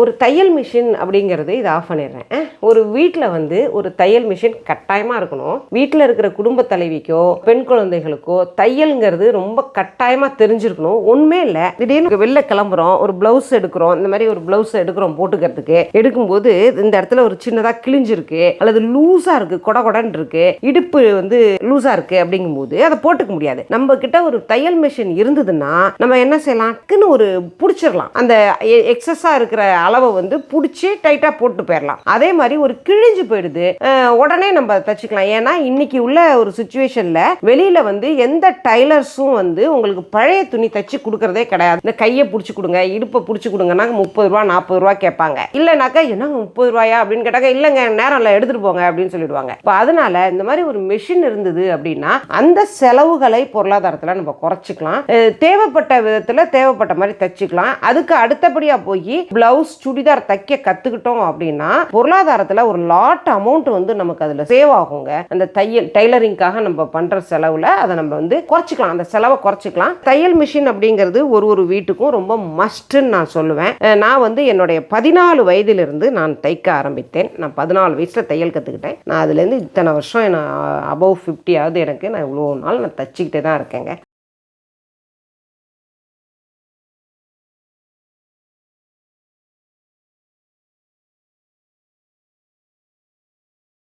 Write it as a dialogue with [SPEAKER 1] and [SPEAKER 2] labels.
[SPEAKER 1] ஒரு தையல் மிஷின் அப்படிங்கிறது இதை ஆஃப் பண்ணிடுறேன். ஒரு வீட்டில் வந்து ஒரு தையல் மிஷின் கட்டாயமாக இருக்கணும். வீட்டில் இருக்கிற குடும்ப தலைவிக்கோ பெண் குழந்தைகளுக்கோ தையல்ங்கிறது ரொம்ப கட்டாயமாக தெரிஞ்சிருக்கணும். ஒன்றுமே இல்லை. திடீர்னு வெளில கிளம்புறோம் ஒரு ப்ளவுஸ் எடுக்கிறோம் இந்த மாதிரி ஒரு ப்ளவுஸ் எடுக்கிறோம் போட்டுக்கிறதுக்கு. எடுக்கும்போது இந்த இடத்துல ஒரு சின்னதாக கிழிஞ்சிருக்கு அல்லது லூஸாக இருக்குது கொட கொடன்னு இருக்கு இடுப்பு வந்து லூஸாக இருக்குது அப்படிங்கும்போது அதை போட்டுக்க முடியாது. நம்ம கிட்ட ஒரு தையல் மிஷின் இருந்ததுன்னா நம்ம என்ன செய்யலாம்? டக்குன்னு ஒரு பிடிச்சிடலாம். அந்த எக்ஸஸாக இருக்கிற அளவை வந்து பிடிச்சி டைட்டாக போட்டு போயிடலாம் அதே மாதிரி ஒரு கிழிஞ்சு போயிடுது. உடனே நம்ம தச்சுக்கலாம். ஏன்னா இன்னைக்கு உள்ள ஒரு சுச்சுவேஷனில் வெளியில் வந்து எந்த டைலர்ஸும் வந்து உங்களுக்கு பழைய துணி தச்சு கொடுக்கறதே கிடையாது. இந்த கையை பிடிச்சி கொடுங்க இடுப்பை பிடிச்சி கொடுங்கன்னா முப்பது ரூபா நாற்பது ரூபா கேட்பாங்க. இல்லைனாக்கா என்ன முப்பது ரூபாயா? அப்படின்னு கேட்டாக்க இல்லைங்க நேரம் இல்லை எடுத்துகிட்டு போங்க அப்படின்னு சொல்லிடுவாங்க. இப்போ அதனால இந்த மாதிரி ஒரு மெஷின் இருந்தது அப்படின்னா அந்த செலவுகளை பொருளாதாரத்தில் நம்ம குறைச்சிக்கலாம். தேவைப்பட்ட விதத்தில் தேவைப்பட்ட மாதிரி தச்சுக்கலாம். அதுக்கு அடுத்தபடியாக போய் பிளவுஸ் சுடிதார் தைக்க கற்றுக்கிட்டோம் அப்படின்னா பொருளாதாரத்தில் ஒரு லாட் அமௌண்ட் வந்து நமக்கு அதில் சேவ் ஆகுங்க. அந்த தையல் டைலரிங்காக நம்ம பண்ணுற செலவில் அதை நம்ம வந்து குறைச்சிக்கலாம். அந்த செலவை குறைச்சிக்கலாம். தையல் மிஷின் அப்படிங்கிறது ஒரு ஒரு வீட்டுக்கும் ரொம்ப மஸ்ட்டுன்னு நான் சொல்லுவேன். நான் வந்து என்னுடைய பதினாலு வயதிலிருந்து நான் தைக்க ஆரம்பித்தேன். நான் பதினாலு வயசில் தையல் கற்றுக்கிட்டேன் நான் அதுலேருந்து இத்தனை வருஷம் நான் அபவ் ஃபிஃப்டி ஆகுது எனக்கு. நான் இவ்வளோ நாள் நான் தச்சுக்கிட்டே தான் இருக்கேங்க.